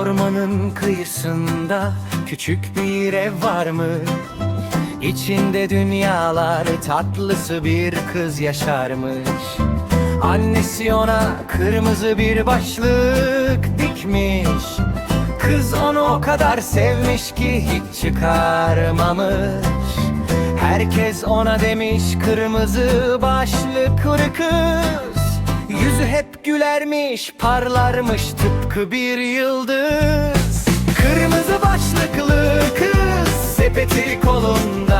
Ormanın kıyısında küçük bir ev varmış. İçinde dünyalar tatlısı bir kız yaşarmış. Annesi ona kırmızı bir başlık dikmiş. Kız onu o kadar sevmiş ki hiç çıkarmamış. Herkes ona demiş kırmızı başlıklı kız Yüzü hep gülermiş, parlarmış tıpkı bir yıldız. Kırmızı başlıklı kız sepeti kolunda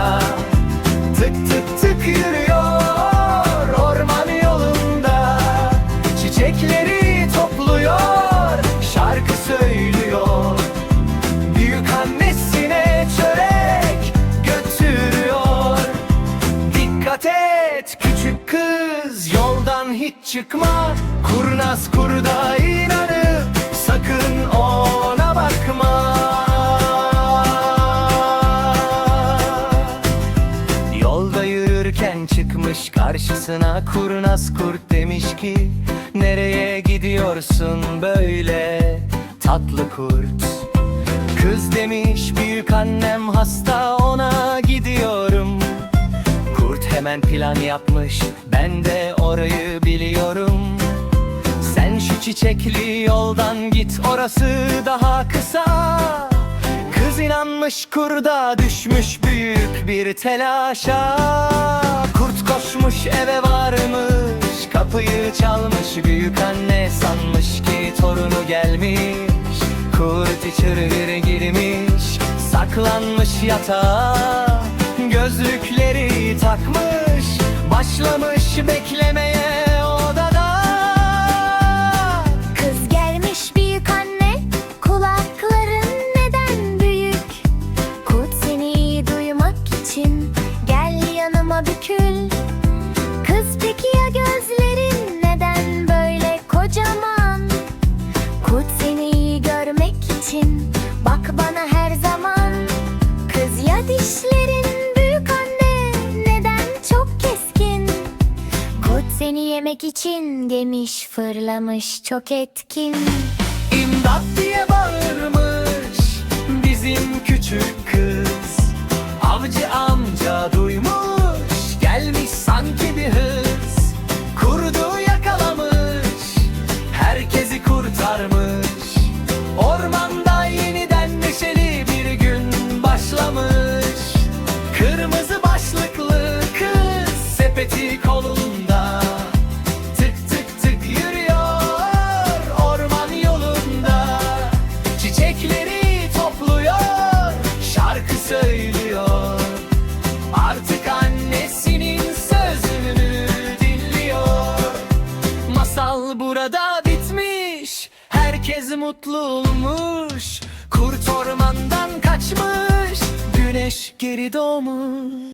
et küçük kız yoldan hiç çıkma. Kurnaz kurda inanıp sakın ona bakma. Yolda yürürken çıkmış karşısına kurnaz kurt demiş ki Nereye gidiyorsun böyle tatlı kurt? Kız demiş büyük annem hasta ona gidiyorum Kurt hemen plan yapmış. Ben de orayı biliyorum. Sen şu çiçekli yoldan git orası daha kısa. Kız inanmış kurda düşmüş büyük bir telaşa. Kurt koşmuş eve varmış kapıyı çalmış Büyük anne sanmış ki torunu gelmiş. Kurt içeri girmiş saklanmış yatağa. Gözlükleri takmış başlamış beklemeye odada. Kız gelmiş büyük anne Kulakların neden büyük? Seni iyi duymak için Gel yanıma bükül. Kız peki ya gözlerin neden böyle kocaman? Seni iyi görmek için Bak bana her zaman. Kız ya dişlerin seni yemek için demiş fırlamış çok etkin. İmdat diye bağırmış bizim küçük kız. Avcı amca duymuş gelmiş sanki bir hız. Kurdu yakalamış herkesi kurtarmış. Ormanda yeniden neşeli bir gün başlamış. Kırmızı başlıklı kız sepeti kolunda Herkes mutlu olmuş Kurt ormandan kaçmış Güneş geri doğmuş